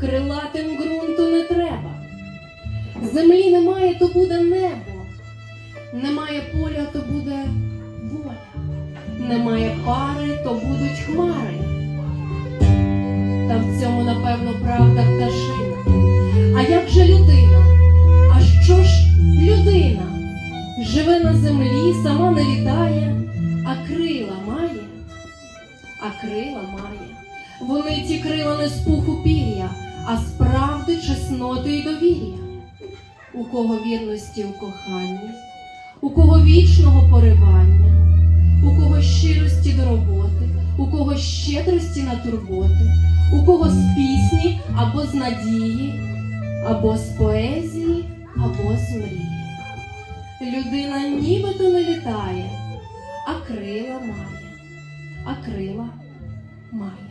крилатим ґрунту не треба. Землі немає, то буде небо. Немає поля, то буде воля. Немає пари, то будуть хмари. Та в цьому, напевно, правда пташина. А як же людина? А що ж людина? Живе на землі, сама не літає, а крила має, а крила має. Вони ті крила не з пуху пір'я, а з правди, чесноти й довір'я. У кого вірності в коханні, у кого вічного поривання, у кого щирості до роботи, у кого щедрості на турботи, у кого з пісні або з надії, або з поезії, або з мрії. Людина нібито не літає, а крила має, а крила має.